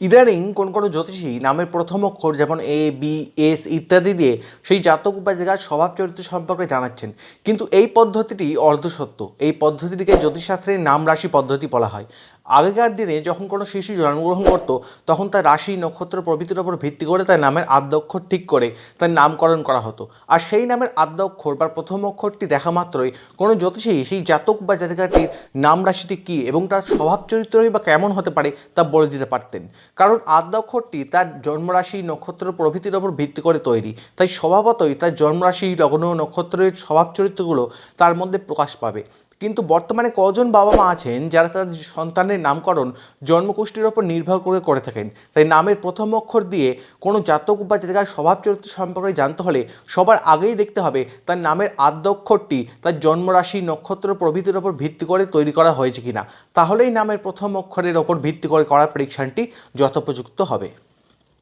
ইদানিং কোন কোনো জ্যোতিষী নামের প্রথম অক্ষর যেমন এ বি এস ইত্যাদি দিয়ে সেই জাতক উপাধিকার স্বভাব চরিত্র সম্পর্কে জানাচ্ছেন। কিন্তু এই পদ্ধতিটি অর্ধসত্য। এই পদ্ধতিটিকে জ্যোতিষশাস্ত্রের নাম রাশি পদ্ধতি বলা হয়। আগেকার দিনে যখন কোনো শিশু জন্মগ্রহণ করতো, তখন তার রাশি নক্ষত্র প্রভৃতির ওপর ভিত্তি করে তার নামের আদ্যক্ষর ঠিক করে তার নামকরণ করা হতো। আর সেই নামের আদ্যক্ষর বা প্রথম অক্ষরটি দেখা মাত্রই কোনো জ্যোতিষী সেই জাতক বা জাতিকাটির নাম রাশিটি কী এবং তার স্বভাব চরিত্রই বা কেমন হতে পারে তা বলে দিতে পারতেন। কারণ আদ্যক্ষরটি তার জন্মরাশি নক্ষত্র প্রভৃতির ওপর ভিত্তি করে তৈরি। তাই স্বভাবতই তার জন্মরাশি, লগ্ন, নক্ষত্রের স্বভাব চরিত্রগুলো তার মধ্যে প্রকাশ পাবে। কিন্তু বর্তমানে কজন বাবা মা আছেন যারা তাদের সন্তানের নামকরণ জন্মকুষ্ঠির ওপর নির্ভর করে করে থাকেন? তাই নামের প্রথম অক্ষর দিয়ে কোনো জাতক বা জাতিকার স্বভাব চরিত্র সম্পর্কে জানতে হলে সবার আগেই দেখতে হবে তার নামের আদ্য অক্ষরটি, তার জন্মরাশি, নক্ষত্র প্রভৃতির ওপর ভিত্তি করে তৈরি করা হয়েছে কিনা। তাহলেই নামের প্রথম অক্ষরের ওপর ভিত্তি করে করা পরীক্ষাটি যথোপযুক্ত হবে।